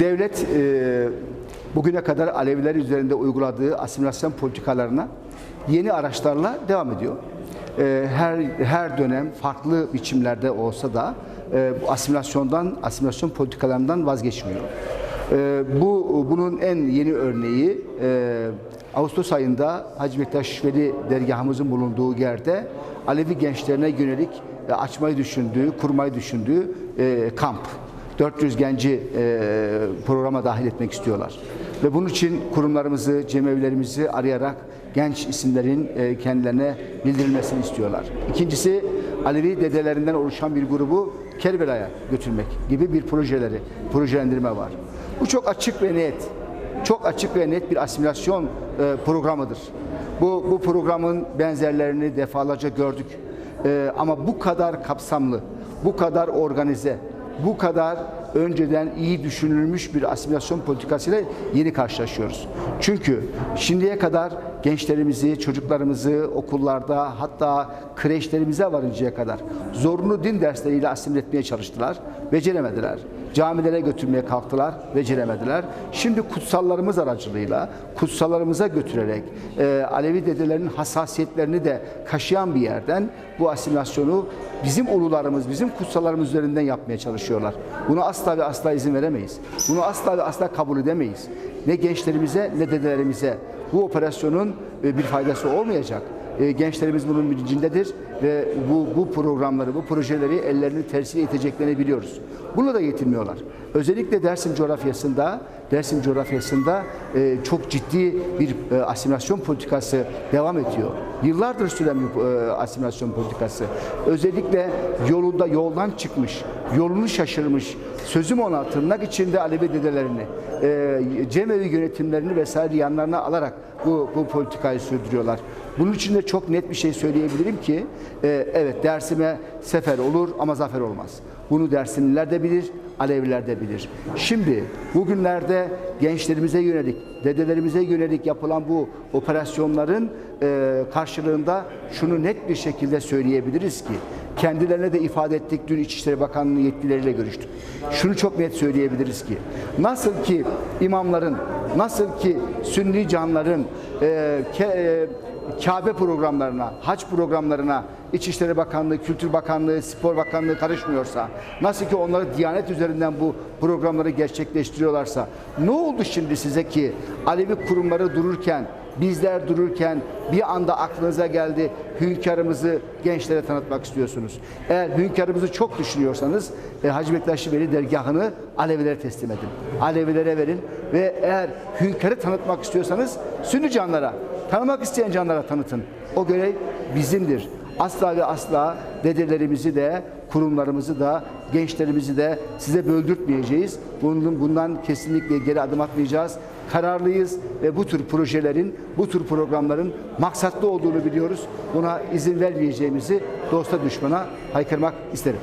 devlet e, bugüne kadar Aleviler üzerinde uyguladığı asimilasyon politikalarına yeni araçlarla devam ediyor. E, her her dönem farklı biçimlerde olsa da e, asimilasyondan, asimilasyon politikalarından vazgeçmiyor. E, bu bunun en yeni örneği e, Ağustos ayında Hacı Bektaş Veli dergahımızın bulunduğu yerde Alevi gençlerine yönelik e, açmayı düşündüğü, kurmayı düşündüğü e, kamp. 400 genci e, programa dahil etmek istiyorlar. Ve bunun için kurumlarımızı, cemevlerimizi arayarak genç isimlerin e, kendilerine bildirilmesini istiyorlar. İkincisi Alevi dedelerinden oluşan bir grubu Kerbela'ya götürmek gibi bir projeleri, projelendirme var. Bu çok açık ve net, çok açık ve net bir asimilasyon e, programıdır. Bu, bu programın benzerlerini defalarca gördük. E, ama bu kadar kapsamlı, bu kadar organize, bu kadar önceden iyi düşünülmüş bir asimilasyon politikasıyla yeni karşılaşıyoruz. Çünkü şimdiye kadar gençlerimizi, çocuklarımızı okullarda hatta kreşlerimize varıncaya kadar zorunlu din dersleriyle asimile etmeye çalıştılar. Beceremediler. Camilere götürmeye kalktılar, beceremediler. Şimdi kutsallarımız aracılığıyla, kutsallarımıza götürerek e, Alevi dedelerin hassasiyetlerini de kaşıyan bir yerden bu asimilasyonu bizim ulularımız, bizim kutsallarımız üzerinden yapmaya çalışıyorlar. Buna asla ve asla izin veremeyiz. Bunu asla ve asla kabul edemeyiz. Ne gençlerimize ne dedelerimize bu operasyonun e, bir faydası olmayacak. E, Gençlerimiz bunun bilincindedir ve bu, bu programları, bu projeleri ellerini tersiyle iteceklerini biliyoruz. Bunu da yetinmiyorlar. Özellikle Dersim coğrafyasında, Dersim coğrafyasında e, çok ciddi bir e, asimilasyon politikası devam ediyor. Yıllardır süren bir e, asimilasyon politikası. Özellikle yolunda yoldan çıkmış, yolunu şaşırmış, sözüm ona tırnak içinde Alevi dedelerini, e, cemevi yönetimlerini vesaire yanlarına alarak bu, bu politikayı sürdürüyorlar. Bunun için de çok net bir şey söyleyebilirim ki e, evet Dersim'e sefer olur ama zafer olmaz. Bunu Dersimliler de bilir, Aleviler de bilir. Şimdi bugünlerde gençlerimize yönelik, dedelerimize yönelik yapılan bu operasyonların e, karşılığında şunu net bir şekilde söyleyebiliriz ki kendilerine de ifade ettik. Dün İçişleri Bakanlığı yetkilileriyle görüştük. Şunu çok net söyleyebiliriz ki nasıl ki imamların, nasıl ki sünni canların e, ke, e, Kabe programlarına, hac programlarına İçişleri Bakanlığı, Kültür Bakanlığı, Spor Bakanlığı karışmıyorsa, nasıl ki onları Diyanet üzerinden bu programları gerçekleştiriyorlarsa, ne oldu şimdi size ki Alevi kurumları dururken, bizler dururken bir anda aklınıza geldi hünkârımızı gençlere tanıtmak istiyorsunuz. Eğer hünkârımızı çok düşünüyorsanız e, Hacı Bektaş Veli dergahını Alevilere teslim edin. Alevilere verin ve eğer hünkârı tanıtmak istiyorsanız Sünni canlara, tanımak isteyen canlara tanıtın. O görev bizimdir. Asla ve asla dedelerimizi de, kurumlarımızı da, gençlerimizi de size böldürtmeyeceğiz. Bunun, bundan kesinlikle geri adım atmayacağız. Kararlıyız ve bu tür projelerin, bu tür programların maksatlı olduğunu biliyoruz. Buna izin vermeyeceğimizi dosta düşmana haykırmak isterim.